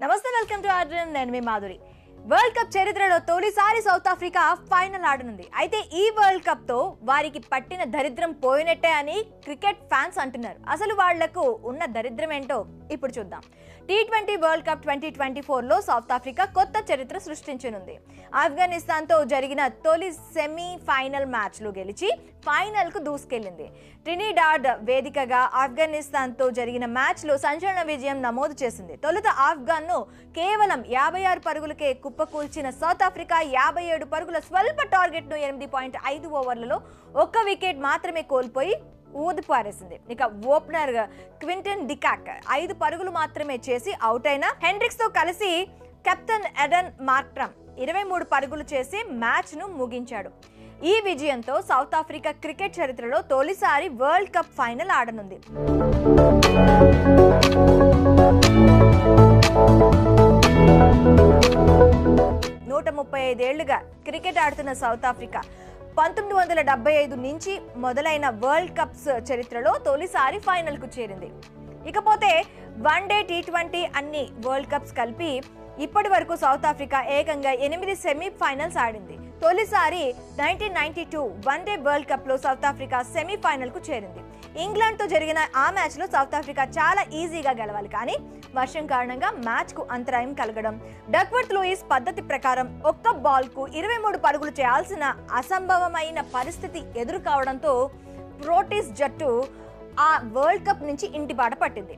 నమస్తే welcome to order నేను మీ Madhuri world cup చరిత్రలో తొలిసారి సౌత్ ఆఫ్రికా ఫైనల్ ఆడనుంది. అయితే ఈ వరల్డ్ కప్తో వారికి పట్టిన దరిద్రం పోయినట్టే అని క్రికెట్ ఫ్యాన్స్ అంటున్నారు. అసలు వాళ్ళకు ఉన్న దరిద్రం ఏంటో ఇప్పుడు చూద్దాం. T twenty world cup twenty twenty ఫోర్లో సౌత్ ఆఫ్రికా కొత్త చరిత్ర సృష్టించనుంది. ఆఫ్ఘనిస్తాన్తో జరిగిన తొలి సెమీ ఫైనల్ మ్యాచ్లు గెలిచి ఫైనల్కు దూసుకెళ్ళింది ట్రినిడాడ్ వేదికగా ఆఫ్ఘనిస్తాన్తో జరిగిన మ్యాచ్లో సంచలన విజయం నమోదు చేసింది. తొలుత ఆఫ్ఘన్ను కేవలం యాభై ఆరు పరుగులకే కుప్పకూల్చిన సౌత్ ఆఫ్రికా యాభై ఏడు పరుగుల స్వల్ప టార్గెట్ను ఎనిమిది పాయింట్ ఐదు ఓవర్లలో ఒక్క వికెట్ మాత్రమే కోల్పోయి ఊదిపారేసింది ఇక ఓపెనర్ క్వింటన్ డికాక్ ఐదు పరుగులు మాత్రమే చేసి అవుట్ అయిన హెండ్రిక్స్తో కలిసి కెప్టెన్ ఎడన్ మార్క్రమ్ ఇరవై మూడు పరుగులు చేసి మ్యాచ్ను ముగించాడు. ఈ విజయంతో సౌత్ ఆఫ్రికా క్రికెట్ చరిత్రలో తొలిసారి వరల్డ్ కప్ ఫైనల్ ఆడనుంది. ముప్పై ఐదేళ్ళుగా క్రికెట్ ఆడుతున్న సౌత్ ఆఫ్రికా పంతొమ్మిది వందల డెబ్బై ఐదు నుంచి మొదలైన వరల్డ్ కప్స్ చరిత్రలో తొలిసారి ఫైనల్కు చేరింది. ఇకపోతే వన్ డే టీ ట్వంటీ అన్ని వరల్డ్ కప్స్ కలిపి ఇప్పటి వరకు సౌత్ ఆఫ్రికా ఏకంగా ఎనిమిది సెమీ ఫైనల్స్ ఆడింది. తొలిసారి nineteen ninety two one day world కప్లో సౌత్ ఆఫ్రికా సెమీఫైనల్కు చేరింది. ఇంగ్లాండ్తో జరిగిన ఆ మ్యాచ్లో సౌత్ ఆఫ్రికా చాలా ఈజీగా గెలవాలి. కానీ వర్షం కారణంగా మ్యాచ్కు అంతరాయం కలగడం డక్వర్త్ లూయిస్ పద్ధతి ప్రకారం ఒక్క బాల్కు ఇరవై మూడు పరుగులు చేయాల్సిన అసంభవమైన పరిస్థితి ఎదురు కావడంతో ప్రోటీస్ జట్టు ఆ వరల్డ్ కప్ నుంచి ఇంటి బాట పట్టింది.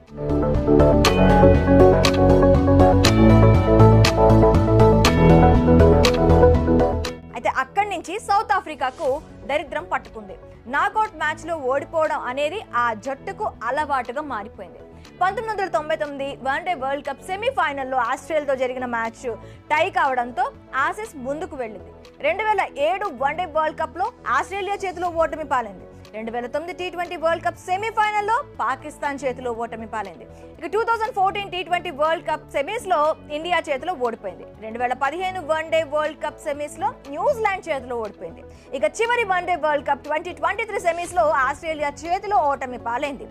అయితే అక్కడి నుంచి సౌత్ ఆఫ్రికాకు దరిద్రం పట్టుకుంది. నాకౌట్ మ్యాచ్లో ఓడిపోవడం అనేది ఆ జట్టుకు అలవాటుగా మారిపోయింది. పంతొమ్మిది వందల తొంభై తొమ్మిది వన్ డే వరల్డ్ కప్ సెమీఫైనల్లో ఆస్ట్రేలియాతో జరిగిన మ్యాచ్ టై కావడంతో ఆసిస్ ముందుకు వెళ్ళింది. రెండు వేల ఏడు వన్డే వరల్డ్ కప్లో ఆస్ట్రేలియా చేతిలో ఓటమి పాలైంది. రెండు వేల తొమ్మిది టీ ట్వంటీ వరల్డ్ కప్ సెమీఫైనల్లో పాకిస్తాన్ చేతిలో ఓటమి పాలైంది. ఇక two thousand fourteen T twenty world cup సెమీస్లో India చేతిలో ఓడిపోయింది. రెండు వేల పదిహేను వన్ డే వరల్డ్ కప్ సెమీస్లో న్యూజిలాండ్ చేతిలో ఓడిపోయింది. ఇక చివరి one day world cup twenty twenty three సెమీస్లో Australia చేతిలో ఓటమి పాలైంది.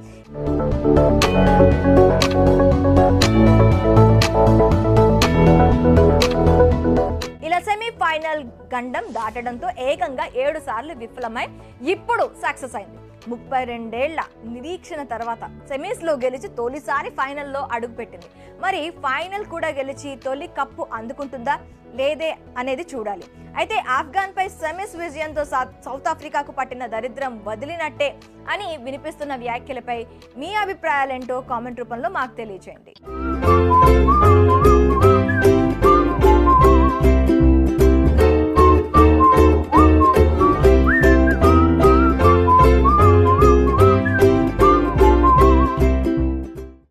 ఫైనల్ గండం దాటడంతో ఏకంగా ఏడు సార్లు విఫలమై ఇప్పుడు సక్సెస్ అయింది. ముప్పై రెండేళ్ళ నిరీక్షణ తర్వాత సెమీస్లో గెలిచి తొలిసారి ఫైనల్లో అడుగుపెట్టింది మరి ఫైనల్ కూడా గెలిచి తొలి కప్పు అందుకుంటుందా? లేదే అనేది చూడాలి. అయితే ఆఫ్ఘాన్ పై సెమీస్ విజయంతో సౌత్ ఆఫ్రికాకు పట్టిన దరిద్రం వదిలినట్టే అని వినిపిస్తున్న వ్యాఖ్యలపై మీ అభిప్రాయాలేంటో కామెంట్ రూపంలో మాకు తెలియజేయండి